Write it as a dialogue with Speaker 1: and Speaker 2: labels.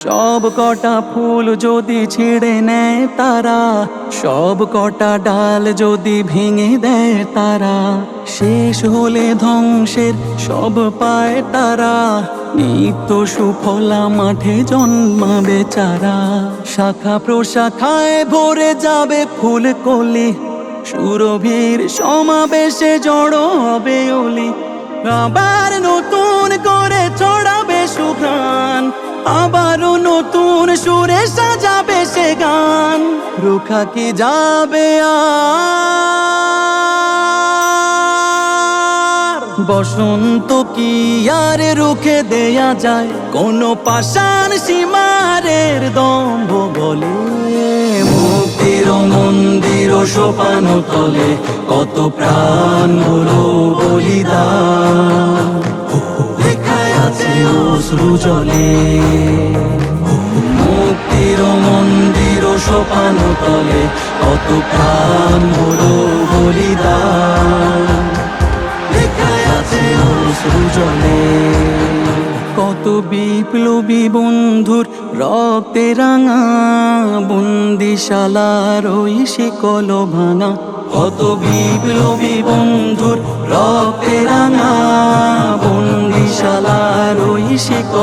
Speaker 1: সব কটা ফুল যদি ছিঁড়ে নেয় তারা, সব কটা ডাল যদি ভেঙে দেয় তারা, শেষ হলে ধ্বংসের সব পায় তারা, নিত্য সুফলা মাঠে জন্মাবে চারা। শাখা প্রশাখায় ভরে যাবে ফুল কলি, সুরভির সমাবেশে জড়ো হবে অলি। আবার নতুন করে সুঘ্রাণ আবারও নতুন সুরে সাজাবে সে গান। রুখা কি যাবে আর? বসন্ত কি আর রুখে দেয়া যায়? কোন পাষাণ সীমারের দম্ভ বলে। মুক্তির মন্দির সোপান তলে কত প্রাণ হলো বলিদান। লেখায় আছে অশ্রু জলে। কত প্রাণ বলিদান। লেখায় আছে কত বিপ্লবী বন্ধুর রক্তে রাঙা বন্দিশালার ওই শিকল ভাঙা। কত বিপ্লবী বন্ধুর রক্তে রাঙা বন্দিশালার ওই শিকল